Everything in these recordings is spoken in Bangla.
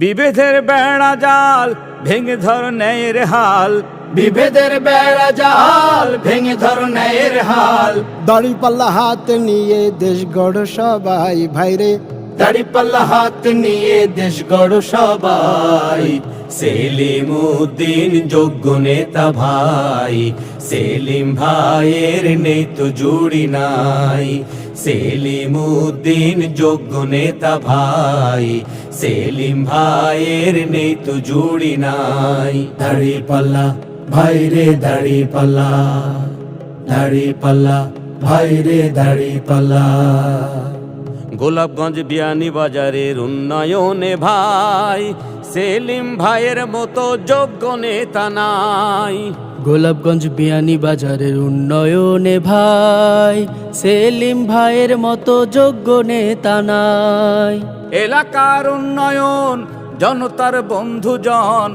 বিভেদের বেড়া জাল ভেঙে ধর নেয়ের হাল। বিভেদের বেড়া জাল ভেঙে ধর নেয়ের হাল। দাড়ি পাল্লা হাতে নিয়ে দেশ গড় সবাই ভাইরে। দাড়ি পাল্লা হাত নিয়ে দেশ গড় সবাই। সেলিম উদ্দিন যোগ্য নেতা ভাই। সেলিম ভাইয়ের নেই তো জুড়ি নাই। সেলিম উদ্দিন যোগ্য নেতা ভাই। সেলিম ভাইয়ের নেই তো জুড়ি নাই। দাড়ি পাল্লা ভাইরে দাড়ি পাল্লা। দাড়ি পাল্লা ভাইরে দাড়ি পাল্লা। গোলাপগঞ্জ বিয়ানি বাজারের উন্নয়নে ভাই সেলিম ভাইয়ের মতো যোগ্য নেতা নাই। গোলাপগঞ্জ বিয়ানি বাজারের উন্নয়নে ভাই সেলিম ভাইয়ের মতো যোগ্য নেতা নাই। এলাকার উন্নয়ন জনতার বন্ধুজন।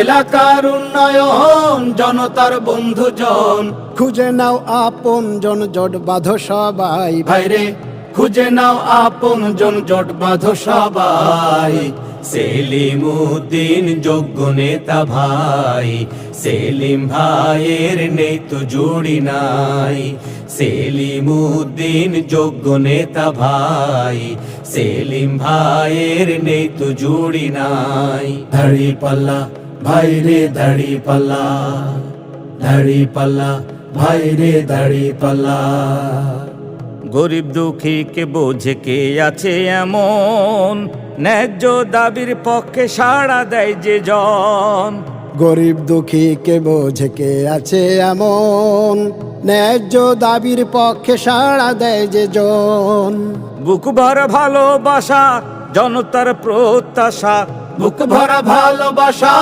এলাকার উন্নয়ন জনতার বন্ধুজন। খুঁজে নাও আপন জন জট বাঁধো সবাই। ভাইরে খুঁজে নাও আপন জন জট বাঁধো সবাই। সেলিম উদ্দিন যোগ্য নেতা ভাই। সেলিম ভাইয়ের নেই তো জুড়ি নাই। সেলিম উদ্দিন যোগ্য নেতা ভাই। সেলিম ভাইয়ের নেই তো জুড়ি নাই। দাড়ি পাল্লা, ভাই রে দাড়ি পাল্লা। দাড়ি পাল্লা ভাইরে দাড়ি পাল্লা। গরিব দুঃখী কে বোঝে কে আছে এমন? ন্যায্য দাবির পক্ষে সাড়া দেয় যে জন। গরিব দুঃখী কে বোঝে কে আছে এমন? ন্যায্য দাবির পক্ষে সাড়া দেয় যে জন। বুক ভর ভালোবাসা জনতার প্রত্যাশা। বুক ভরা ভালোবাসা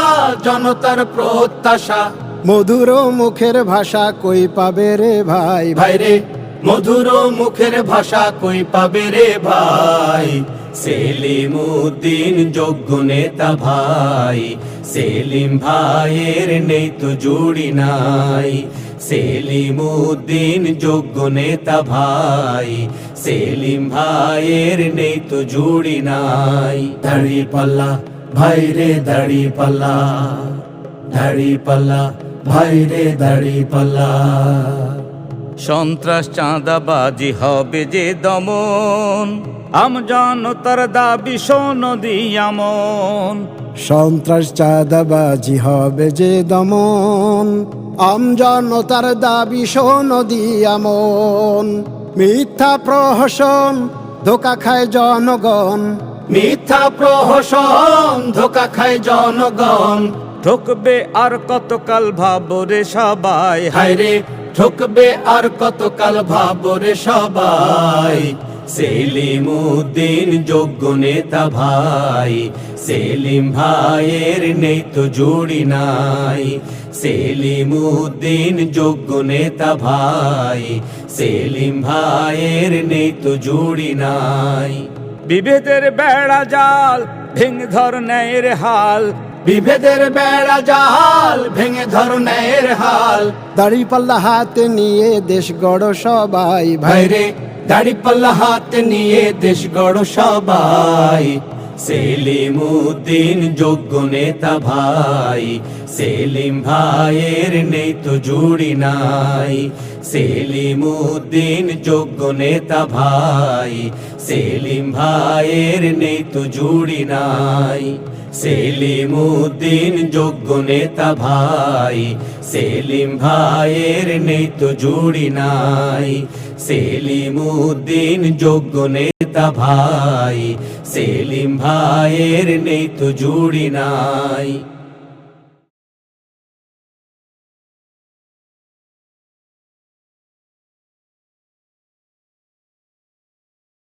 জনতার প্রত্যাশা। মধুর মুখের ভাষা কই পাবে রে ভাই? ভাইরে মধুর মুখের ভাষা কই পাবে রে ভাই? সেলিম উদ্দিন যোগ্য নেতা ভাই। সেলিম ভাইয়ের নেই তো জুড়ি নাই। সেলিম উদ্দিন যোগ্য নেতা ভাই। সেলিম ভাইয়ের নেই তো জুড়ি নাই। দাড়ি পাল্লা, ভাই রে দাড়ি পাল্লা। দাড়ি পাল্লা, ভাই রে দাড়ি পাল্লা। সন্ত্রাস চাঁদাবাজি হবে যে দমন। আম জনতার দাবি সনদি আমন। সন্ত্রাস চাঁদাবাজি হবে যে দমন। আমজনতার দাবি সনদি আমন। মিথ্যা প্রহসন ধোকা খায় জনগণ। মিথ্যা প্রহসন ধোকা খায় জনগণ। ঠকবে আর কতকাল ভাবরে সবাই হায়রে ঠকবে আর কতকাল ভাবরে সবাই? সেলিম উদ্দিন যোগ্য নেতা ভাই। সেলিম ভাইয়ের নেই তো জুড়ি নাই। সেলিম উদ্দিন যোগ্য নেতা ভাই। সেলিম ভাইয়ের নেই তো জুড়ি নাই। বিভেদের বেড়া জাল ভেঙ ধর ন্যায়ের হাল। বিভেদের বেড়া জাল ভেঙে ধর ন্যায়ের হাল। দাড়ি পাল্লা হাতে নিয়ে দেশ গড় সবাই ভাই ভাইরে দাড়ি পাল্লা হাত নিয়ে দেশ গড় সবাই। সেলিম উদ্দিন যোগ্য নেতা ভাই সেলিম ভাইয়ের নেই তো জুড়ি নাই। সেলিম উদ্দিন যোগ্য নেতা ভাই সেলিম ভাইয়ের নেই তো জুড়ি নাই। সেলিম উদ্দিন যোগ্য নেতা ভাই। সেলিম ভাইয়ের নেই তো জুড়ি নাই। সেলিম উদ্দিন যোগ্য নেতা ভাই। সেলিম ভাইয়ের নেই তো জুড়ি নাই।